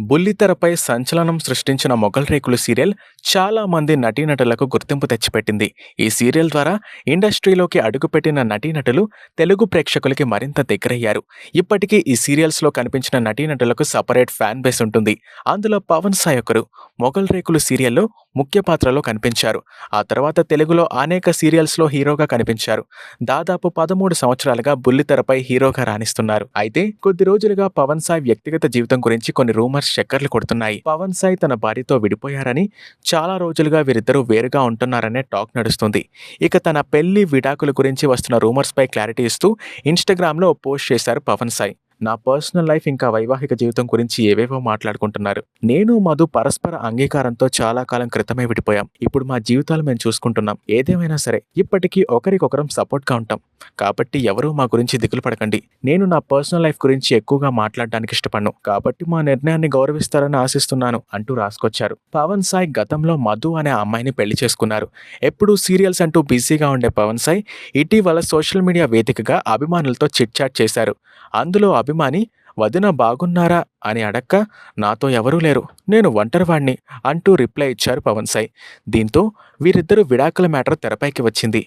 బుల్లితెరపై సంచలనం సృష్టించిన మొఘల్ రేకులు సీరియల్ చాలా మంది నటీనటులకు గుర్తింపు తెచ్చిపెట్టింది. ఈ సీరియల్ ద్వారా ఇండస్ట్రీలోకి అడుగుపెట్టిన నటీనటులు తెలుగు ప్రేక్షకులకి మరింత దగ్గరయ్యారు. ఇప్పటికీ ఈ సీరియల్స్లో కనిపించిన నటీనటులకు సపరేట్ ఫ్యాన్ బేస్ ఉంటుంది. అందులో పవన్ సాయ్ ఒకరు. మొఘల్ రేకులు సీరియల్లో ముఖ్య పాత్రలో కనిపించారు. ఆ తర్వాత తెలుగులో అనేక సీరియల్స్లో హీరోగా కనిపించారు. దాదాపు పదమూడు సంవత్సరాలుగా బుల్లితెరపై హీరోగా రాణిస్తున్నారు. అయితే కొద్ది రోజులుగా పవన్ సాయ్ వ్యక్తిగత జీవితం గురించి కొన్ని రూమర్స్ చక్కర్లు కొడుతున్నాయి. పవన్ సాయ్ తన భార్యతో విడిపోయారని చాలా రోజులుగా వీరిద్దరూ వేరుగా ఉంటున్నారనే టాక్ నడుస్తుంది. ఇక తన పెళ్ళి విడాకుల గురించి వస్తున్న రూమర్స్పై క్లారిటీ ఇస్తూ ఇన్స్టాగ్రామ్లో పోస్ట్ చేశారు పవన్ సాయ్. నా పర్సనల్ లైఫ్ ఇంకా వైవాహిక జీవితం గురించి ఏవేవో మాట్లాడుకుంటున్నారు. నేను మధు పరస్పర అంగీకారంతో చాలా కాలం క్రితమే విడిపోయాం. ఇప్పుడు మా జీవితాలు మేము చూసుకుంటున్నాం. ఏదేమైనా సరే ఇప్పటికీ ఒకరికొకరం సపోర్ట్గా ఉంటాం. కాబట్టి ఎవరూ మా గురించి దిగులు పడకండి. నేను నా పర్సనల్ లైఫ్ గురించి ఎక్కువగా మాట్లాడడానికి ఇష్టపడను. కాబట్టి మా నిర్ణయాన్ని గౌరవిస్తారని ఆశిస్తున్నాను అంటూ రాసుకొచ్చారు. పవన్ సాయ్ గతంలో మధు అనే అమ్మాయిని పెళ్ళి చేసుకున్నారు. ఎప్పుడూ సీరియల్స్ అంటూ బిజీగా ఉండే పవన్ సాయ్ ఇటీవల సోషల్ మీడియా వేదికగా అభిమానులతో చిట్ చాట్ చేశారు. అందులో అభిమాని వదిన బాగున్నారా అని అడక్క నాతో ఎవరూ లేరు. నేను ఒంటరివాణ్ణి అంటూ రిప్లై ఇచ్చారు పవన్ సాయ్. దీంతో వీరిద్దరూ విడాకుల మ్యాటర్ తెరపైకి వచ్చింది.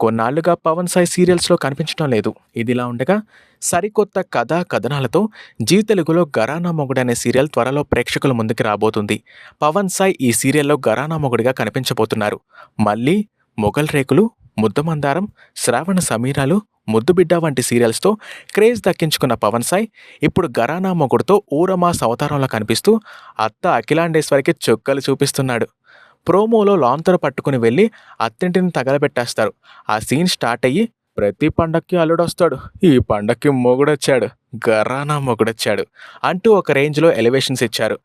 కొన్నాళ్ళుగా పవన్ సాయ్ సీరియల్స్లో కనిపించడం లేదు. ఇదిలా ఉండగా సరికొత్త కథా కథనాలతో జీ తెలుగులో గరానా మొగుడు అనే సీరియల్ త్వరలో ప్రేక్షకుల ముందుకు రాబోతుంది. పవన్ సాయ్ ఈ సీరియల్లో గరానా మొగుడిగా కనిపించబోతున్నారు. మళ్ళీ మొఘల్ రేకులు ముద్దమందారం శ్రావణ సమీరాలు ముద్దుబిడ్డ వంటి సీరియల్స్తో క్రేజ్ దక్కించుకున్న పవన్ సాయ్ ఇప్పుడు గరానా మొగుడుతో ఊరమాస్ అవతారంలో కనిపిస్తూ అత్త అఖిలాండేశ్వరికి చొక్కలు చూపిస్తున్నాడు. ప్రోమోలో లాంతరు పట్టుకుని వెళ్ళి అత్తింటిని తగలబెట్టేస్తారు. ఆ సీన్ స్టార్ట్ అయ్యి ప్రతి పండక్కి అల్లుడొస్తాడు. ఈ పండక్కి మొగుడొచ్చాడు. గరానా మొగుడొచ్చాడు అంటూ ఒక రేంజ్లో ఎలివేషన్స్ ఇచ్చారు.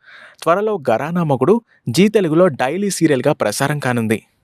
త్వరలో గరానా మొగుడు జీ తెలుగులో డైలీ సీరియల్గా ప్రసారం కానుంది.